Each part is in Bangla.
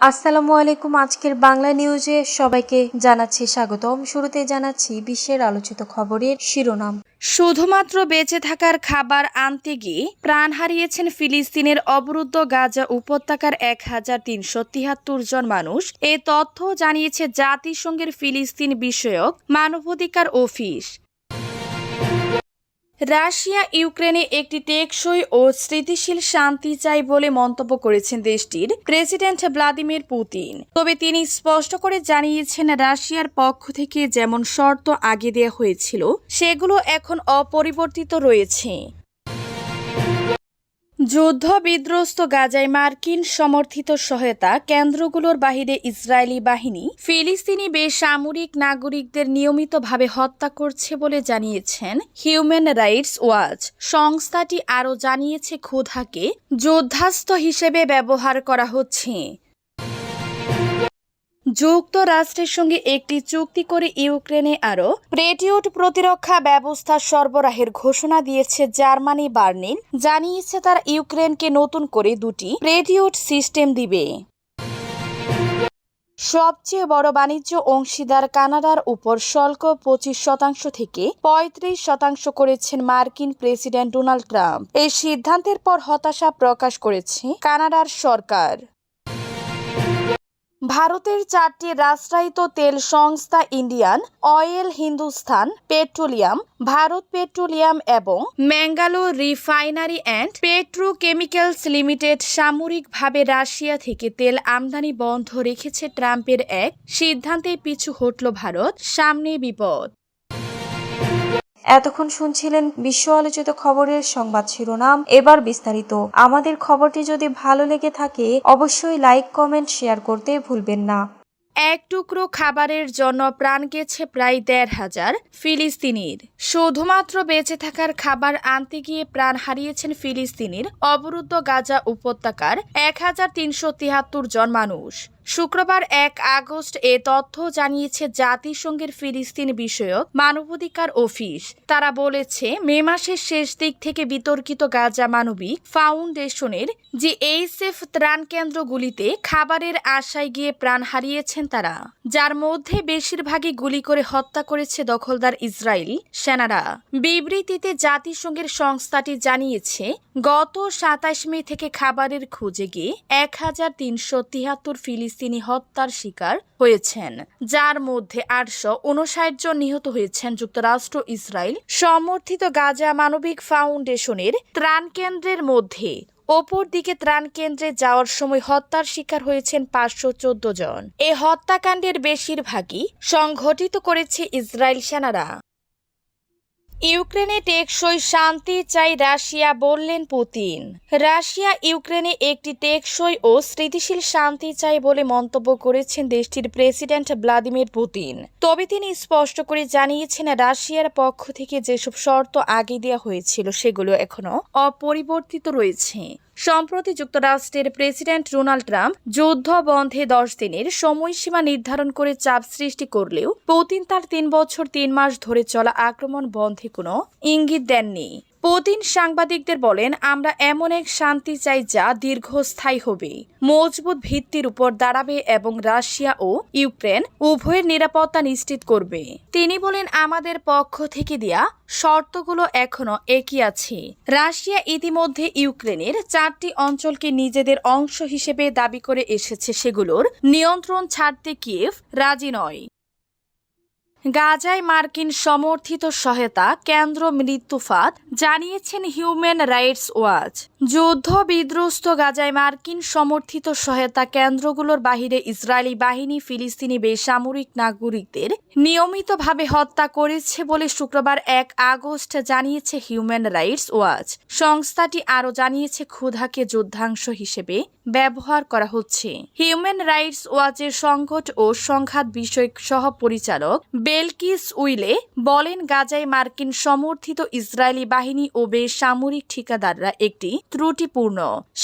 আসসালামু আলাইকুম। আজকের বাংলা নিউজে সবাইকে জানাচ্ছি স্বাগতম। শুরুতে জানাচ্ছি বিশ্বের আলোচিত খবরের শিরোনাম। শুধুমাত্র বেঁচে থাকার খাবার আনতে গিয়ে প্রাণ হারিয়েছেন ফিলিস্তিনের অবরুদ্ধ গাজা উপত্যকার এক হাজার তিনশো তিয়াত্তর জন মানুষ। এ তথ্য জানিয়েছে জাতিসংঘের ফিলিস্তিন বিষয়ক মানবাধিকার অফিস। রাশিয়া ইউক্রেনে একটি টেকসই ও স্থিতিশীল শান্তি চাই বলে মন্তব্য করেছেন দেশটির প্রেসিডেন্ট ভ্লাদিমির পুতিন। তবে তিনি স্পষ্ট করে জানিয়েছেন, রাশিয়ার পক্ষ থেকে যেমন শর্ত আগে দেওয়া হয়েছিল, সেগুলো এখন অপরিবর্তিত রয়েছে। যুদ্ধ বিধ্বস্ত গাজায় মার্কিন সমর্থিত সহায়তা কেন্দ্রগুলোর বাহিরে ইসরায়েলি বাহিনী, ফিলিস্তিনি বেসামরিক নাগরিকদের নিয়মিতভাবে হত্যা করছে বলে জানিয়েছেন হিউম্যান রাইটস ওয়াচ সংস্থাটি আরও জানিয়েছে, ক্ষুধাকে যুদ্ধাস্ত হিসেবে ব্যবহার করা হচ্ছে। যুক্তরাষ্ট্রের সঙ্গে একটি চুক্তি করে ইউক্রেনে আরও প্রেটিউট প্রতিরক্ষা ব্যবস্থা সরবরাহের ঘোষণা দিয়েছে জার্মানি বার্লিন জানিয়েছে তারা ইউক্রেনকে নতুন করে দুটি প্রেটিউট সিস্টেম দিবে। সবচেয়ে বড় বাণিজ্য অংশীদার কানাডার উপর শুল্ক পঁচিশ শতাংশ থেকে পঁয়ত্রিশ শতাংশ করেছেন মার্কিন প্রেসিডেন্ট ডোনাল্ড ট্রাম্প। এই সিদ্ধান্তের পর হতাশা প্রকাশ করেছে কানাডার সরকার। ভারতের চারটি রাষ্ট্রায়িত তেল সংস্থা Indian oil Hindustan, petroleum, Bharat petroleum এবং Mangalore refinery and petrochemicals limited সামরিকভাবে Russia থেকে তেল আমদানি বন্ধ রেখেছে ট্রাম্পের এক সিদ্ধান্তে পিছু হটল ভারত, সামনে বিপদ। এতক্ষণ শুনছিলেন বিশ্ব আলোচিত খবরের সংবাদ শিরোনাম। এবার বিস্তারিত। আমাদের খবরটি যদি ভালো লেগে থাকে, অবশ্যই লাইক, কমেন্ট, শেয়ার করতে ভুলবেন না। এক টুকরো খাবারের জন্য প্রাণ গেছে প্রায় দেড় হাজার ফিলিস্তিনির। শুধুমাত্র বেঁচে থাকার খাবার আনতে গিয়ে প্রাণ হারিয়েছেন ফিলিস্তিনির অবরুদ্ধ গাজা উপত্যকার এক হাজার তিনশো তিয়াত্তর জন মানুষ। শুক্রবার এক আগস্ট এ তথ্য জানিয়েছে জাতিসংঘের ফিলিস্তিন বিষয়ক মানবাধিকার অফিস। তারা বলেছে, মে মাসের শেষ দিক থেকে বিতর্কিত গাজা মানবিক ফাউন্ডেশনের যে এইসএফ ত্রাণ কেন্দ্রগুলিতে খাবারের আশায় গিয়ে প্রাণ হারিয়েছেন তারা, যার মধ্যে বেশিরভাগই গুলি করে হত্যা করেছে দখলদার ইসরায়েল সেনারা। বিবৃতিতে জাতিসংঘের সংস্থাটি জানিয়েছে, গত সাতাশ মে থেকে খাবারের খুঁজে গিয়ে এক হাজার তিনশো তিয়াত্তর ফিলিস্তিনি হত্যার শিকার হয়েছেন, যার মধ্যে আটশো উনষাট জন নিহত হয়েছেন যুক্তরাষ্ট্র, ইসরায়েল সমর্থিত গাজা মানবিক ফাউন্ডেশনের ত্রাণ কেন্দ্রের মধ্যে। ওপর দিকে ত্রাণ কেন্দ্রে যাওয়ার সময় হত্যার শিকার হয়েছেন পাঁচশো চোদ্দ জন। এ হত্যাকাণ্ডের বেশিরভাগই সংঘটিত করেছে ইসরায়েল সেনারা। ইউক্রেনে টেকসই শান্তি চাই রাশিয়া বললেন পুতিন। রাশিয়া ইউক্রেনে একটি টেকসই ও স্মৃতিশীল শান্তি চাই বলে মন্তব্য করেছেন দেশটির প্রেসিডেন্ট ভ্লাদিমির পুতিন। তবে তিনি স্পষ্ট করে জানিয়েছেন, রাশিয়ার পক্ষ থেকে যেসব শর্ত আগে দেওয়া হয়েছিল সেগুলো এখনও অপরিবর্তিত রয়েছে। সম্প্রতি যুক্তরাষ্ট্রের প্রেসিডেন্ট ডোনাল্ড ট্রাম্প যুদ্ধ বন্ধে দশ দিনের সময়সীমা নির্ধারণ করে চাপ সৃষ্টি করলেও পুতিন তার তিন বছর তিন মাস ধরে চলা আক্রমণ বন্ধে কোনো ইঙ্গিত দেননি। পুতিন সাংবাদিকদের বলেন, আমরা এমন এক শান্তি চাই যা দীর্ঘস্থায়ী হবে। মজবুত ভিত্তির উপর দাঁড়াবে এবং রাশিয়া ও ইউক্রেন উভয়ের নিরাপত্তা নিশ্চিত করবে। তিনি বলেন, আমাদের পক্ষ থেকে দেয়া শর্তগুলো এখনও একই আছে। রাশিয়া ইতিমধ্যে ইউক্রেনের চারটি অঞ্চলকে নিজেদের অংশ হিসেবে দাবি করে এসেছে। সেগুলোর নিয়ন্ত্রণ ছাড়তে কিয়েভ রাজি নয়। গাজায় মার্কিন সমর্থিত সহায়তা, কেন্দ্র মৃত্যুফাত, জানিয়েছেন হিউম্যান রাইটস ওয়াচ। যুদ্ধ বিধ্বস্ত গাজায় মার্কিন সমর্থিত সহায়তা কেন্দ্রগুলোর বাহিরে ইসরায়েলি বাহিনী, ফিলিস্তিনি বেসামরিক নাগরিকদের নিয়মিতভাবে হত্যা করেছে বলে শুক্রবার এক আগস্ট জানিয়েছে হিউম্যান রাইটস ওয়াচ। সংস্থাটি আরও জানিয়েছে, ক্ষুধাকে যুদ্ধাংশ হিসেবে ব্যবহার করা হচ্ছে। হিউম্যান রাইটস ওয়াচের সংকট ও সংঘাত বিষয়ক সহ পরিচালক বেলকিস উইলে বলেন গাজায় মার্কিন সমর্থিত ইসরায়েলি বাহিনী ও বেসামরিক ঠিকাদাররা একটি ত্রুটিপূর্ণ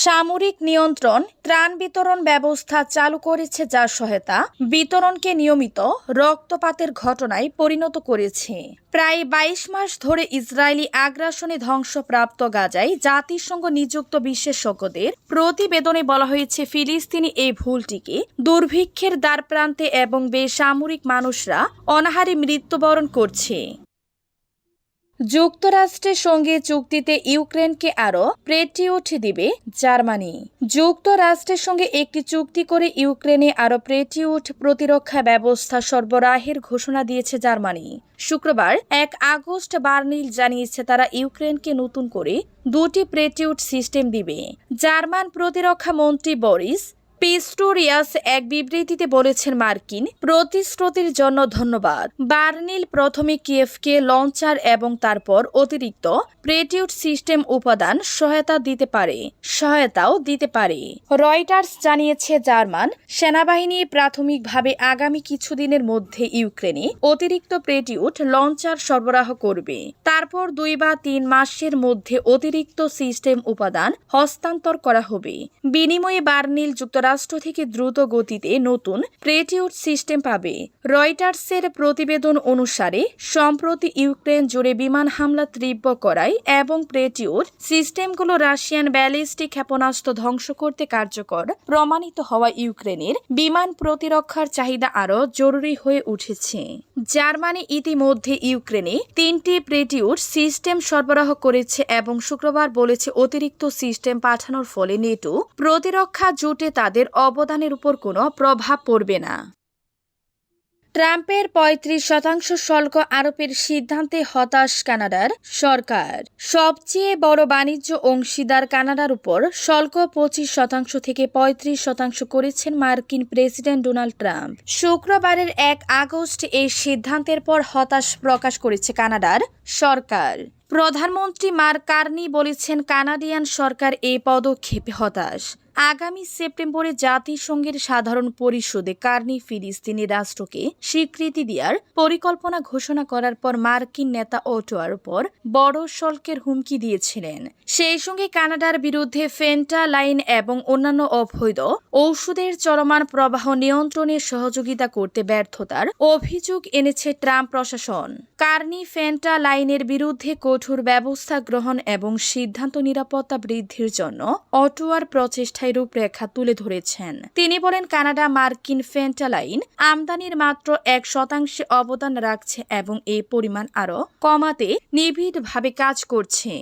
সামরিক নিয়ন্ত্রণ, ত্রাণ বিতরণ ব্যবস্থা চালু করেছে যার সহায়তা বিতরণকে নিয়মিত রক্তপাতের ঘটনায় পরিণত করেছে। প্রায় বাইশ মাস ধরে ইসরায়েলি আগ্রাসনে ধ্বংসপ্রাপ্ত গাজায় জাতিসংঘ নিযুক্ত বিশেষজ্ঞদের প্রতিবেদনে বলা হয়েছে, ফিলিস্তিনি এই ভুলটিকে দুর্ভিক্ষের দ্বারপ্রান্তে এবং বেসামরিক মানুষরা অনাহারে মৃত্যুবরণ করছে। যুক্তরাষ্ট্রের সঙ্গে চুক্তিতে ইউক্রেনকে আরও প্রেটিউট দিবে জার্মানি। যুক্তরাষ্ট্রের সঙ্গে একটি চুক্তি করে ইউক্রেনে আরও প্রেটিউট প্রতিরক্ষা ব্যবস্থা সরবরাহের ঘোষণা দিয়েছে জার্মানি। শুক্রবার এক আগস্ট বার্নিল জানিয়েছে তারা ইউক্রেনকে নতুন করে দুটি প্রেটিউট সিস্টেম দিবে। জার্মান প্রতিরক্ষা মন্ত্রী বরিস পিস্টোরিয়াস এক বিবৃতিতে বলেছেন মার্কিন, প্রতিশ্রুতির জন্য ধন্যবাদ। বার্নিল প্রথমে কিয়েভকে লঞ্চার এবং তারপর অতিরিক্ত প্রেটিউট সিস্টেম উপাদান সহায়তা দিতে পারে, সহায়তাও দিতে পারে। রয়টার্স জানিয়েছে, জার্মান সেনাবাহিনী প্রাথমিকভাবে আগামী কিছুদিনের মধ্যে ইউক্রেনে অতিরিক্ত প্রেটিউট লঞ্চার সরবরাহ করবে। তারপর দুই বা তিন মাসের মধ্যে অতিরিক্ত সিস্টেম উপাদান হস্তান্তর করা হবে। বিনিময়ে বার্নিল যুক্তরাষ্ট্র থেকে দ্রুত গতিতে নতুন প্রেটিউট সিস্টেম পাবে। রয়টার্সের প্রতিবেদন অনুসারে, সম্প্রতি ইউক্রেন জুড়ে বিমান হামলা তীব্র করায় এবং প্রেটিউট সিস্টেমগুলো রাশিয়ান ব্যালিস্টিক ক্ষেপণাস্ত্র ধ্বংস করতে কার্যকর প্রমাণিত হওয়া ইউক্রেনের বিমান প্রতিরক্ষার চাহিদা আরও জরুরি হয়ে উঠেছে। জার্মানি ইতিমধ্যে ইউক্রেনে তিনটি প্রেটিউট সিস্টেম সরবরাহ করেছে এবং শুক্রবার বলেছে অতিরিক্ত সিস্টেম পাঠানোর ফলে নেটো প্রতিরক্ষা জোটে তাদের অবদানের উপর কোনো প্রভাব পড়বে না। ট্রাম্পের পঁয়ত্রিশ শতাংশ শুল্ক আরোপের সিদ্ধান্তে হতাশ কানাডার সরকার। সবচেয়ে বড় বাণিজ্য অংশীদার কানাডার উপর শুল্ক পঁচিশ শতাংশ থেকে পঁয়ত্রিশ শতাংশ করেছেন মার্কিন প্রেসিডেন্ট ডোনাল্ড ট্রাম্প। শুক্রবারের এক আগস্ট এই সিদ্ধান্তের পর হতাশ প্রকাশ করেছে কানাডার সরকার। প্রধানমন্ত্রী মার্ক কার্নি বলেছেন, কানাডিয়ান সরকার এই পদক্ষেপে হতাশ। আগামী সেপ্টেম্বরে জাতিসংঘের সাধারণ পরিষদে কার্নি ফিলিস্তিনি রাষ্ট্রকে স্বীকৃতি দেওয়ার পরিকল্পনা ঘোষণা করার পর মার্কিন নেতা ওটোয়ার উপর বড় শুল্কের হুমকি দিয়েছিলেন। সেই সঙ্গে কানাডার বিরুদ্ধে ফেন্টা লাইন এবং অন্যান্য অবৈধ ঔষধের চলমান প্রবাহ নিয়ন্ত্রণে সহযোগিতা করতে ব্যর্থতার অভিযোগ এনেছে ট্রাম্প প্রশাসন। কার্নি ফেন্টা লাইনের বিরুদ্ধে কঠোর ব্যবস্থা গ্রহণ এবং সিদ্ধান্ত নিরাপত্তা বৃদ্ধির জন্য অটোয়ার প্রচেষ্টায় রূপরেখা তুলে ধরেছেন। তিনি বলেন, কানাডা মার্কিন ফেন্টালাইন আমদানির মাত্র এক শতাংশে অবদান রাখছে এবং এই পরিমাণ আরও কমাতে নিবিড়ভাবে কাজ করছে।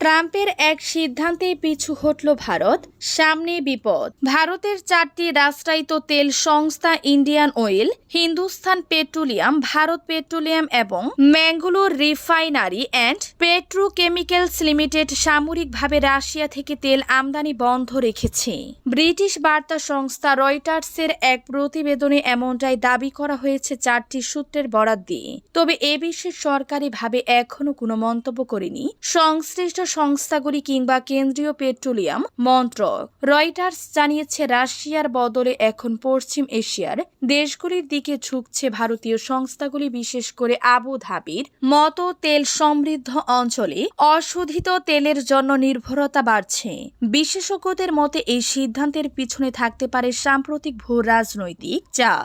ট্রাম্পের এক সিদ্ধান্তে পিছু হটল ভারত, সামনে বিপদ। ভারতের চারটি রাষ্ট্রায়ত্ত তেল সংস্থা Indian oil, Hindustan petroleum, Bharat petroleum এবং Mangalore refinery and petrochemicals limited সামরিকভাবে Russia থেকে তেল আমদানি বন্ধ রেখেছে। ব্রিটিশ বার্তা সংস্থা রয়টার্সের এক প্রতিবেদনে এমনটাই দাবি করা হয়েছে চারটি সূত্রের বরাত দিয়ে। তবে এ বিষয়ে সরকারিভাবে এখনও কোনো মন্তব্য করেনি। সংশ্লিষ্ট সংস্থাগুলি কিংবা কেন্দ্রীয় পেট্রোলিয়াম মন্ত্রক। রয়টার্স জানিয়েছে, রাশিয়ার বদলে এখন পশ্চিম এশিয়ার দেশগুলির দিকে ঝুঁকছে ভারতীয় সংস্থাগুলি, বিশেষ করে আবু ধাবির মতো তেল সমৃদ্ধ অঞ্চলে অশোধিত তেলের জন্য নির্ভরতা বাড়ছে। বিশেষজ্ঞদের মতে, এই সিদ্ধান্তের পিছনে থাকতে পারে সাম্প্রতিক ভূ রাজনৈতিক চাপ।